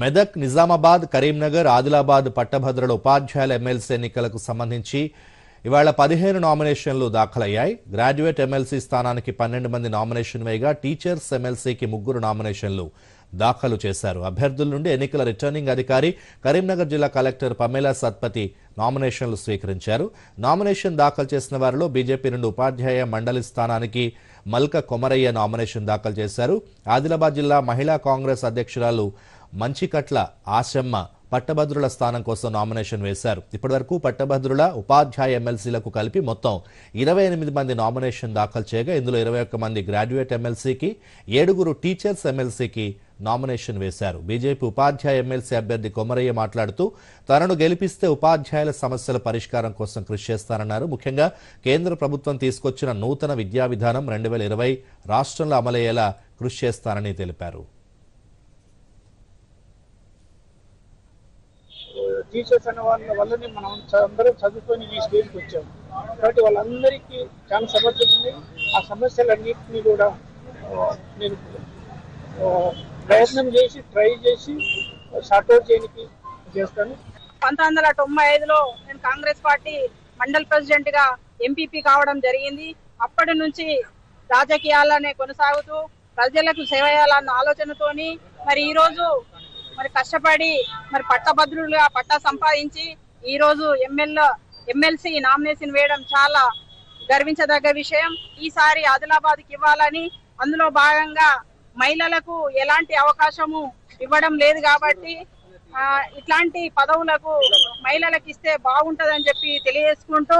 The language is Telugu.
మెదక్ నిజామాబాద్ కరీంనగర్ ఆదిలాబాద్ పట్టభద్రుల ఉపాధ్యాయుల ఎమ్మెల్సీ ఎన్నికలకు సంబంధించి ఇవాళ పదిహేను నామినేషన్లు దాఖలయ్యాయి. గ్రాడ్యుయేట్ ఎమ్మెల్సీ స్థానానికి పన్నెండు మంది నామినేషన్ వేయగా టీచర్స్ ఎమ్మెల్సీకి ముగ్గురు నామినేషన్లు దాఖలు చేశారు. అభ్యర్థుల నుండి ఎన్నికల రిటర్నింగ్ అధికారి కరీంనగర్ జిల్లా కలెక్టర్ పమేలా సత్పతి నామినేషన్లు స్వీకరించారు. నామినేషన్ దాఖలు చేసిన వారిలో బీజేపీ నుండి ఉపాధ్యాయ మండలి స్థానానికి మల్క కొమరయ్య నామినేషన్ దాఖలు చేశారు. ఆదిలాబాద్ జిల్లా మహిళా కాంగ్రెస్ అధ్యక్షురాలు మంచికట్ల ఆశమ్మ పట్టభద్రుల స్థానం కోసం నామినేషన్ వేశారు. ఇప్పటివరకు పట్టభద్రుల ఉపాధ్యాయ ఎమ్మెల్సీలకు కలిపి మొత్తం ఇరవై ఎనిమిది మంది నామినేషన్ దాఖలు చేయగా ఇందులో ఇరవై ఒక్క మంది గ్రాడ్యుయేట్ ఎమ్మెల్సీకి ఏడుగురు టీచర్స్ ఎమ్మెల్సీకి నామినేషన్ వేశారు. బీజేపీ ఉపాధ్యాయ ఎమ్మెల్సీ అభ్యర్థి కొమరయ్య మాట్లాడుతూ తనను గెలిపిస్తే ఉపాధ్యాయుల సమస్యల పరిష్కారం కోసం కృషి చేస్తానన్నారు. ముఖ్యంగా కేంద్ర ప్రభుత్వం తీసుకొచ్చిన నూతన విద్యా విధానం రెండు వేల ఇరవై రాష్ట్రంలో అమలయ్యేలా కృషి చేస్తానని తెలిపారు. టీచర్స్ అనే వాళ్ళ వల్లనే మనం అందరం చదువుకొని ఈ స్టేజ్కి వచ్చాము కాబట్టి వాళ్ళందరికీ చాలా సమస్యలు ఉన్నాయి ఆ సమస్యలన్నింటినీ కూడా నేను ప్రయత్నం చేసి ట్రై చేసి షార్ట్అవుట్ చేయడానికి చేస్తాను. పంతొమ్మిది వందల తొంభై ఐదులో నేను కాంగ్రెస్ పార్టీ మండల్ ప్రెసిడెంట్గా ఎంపీపీ కావడం జరిగింది. అప్పటి నుంచి రాజకీయాలనే కొనసాగుతూ ప్రజలకు సేవ చేయాలన్న ఆలోచనతోని మరి ఈరోజు మరి కష్టపడి మరి పట్టభద్రులుగా పట్టా సంపాదించి ఈ రోజు ఎమ్మెల్యే ఎమ్మెల్సీ నామినేషన్ వేయడం చాలా గర్వించదగ్గ విషయం. ఈసారి ఆదిలాబాద్కి ఇవ్వాలని అందులో భాగంగా మహిళలకు ఎలాంటి అవకాశము ఇవ్వడం లేదు కాబట్టి ఆ, ఇట్లాంటి పదవులకు మహిళలకు ఇస్తే బాగుంటదని చెప్పి తెలియజేసుకుంటూ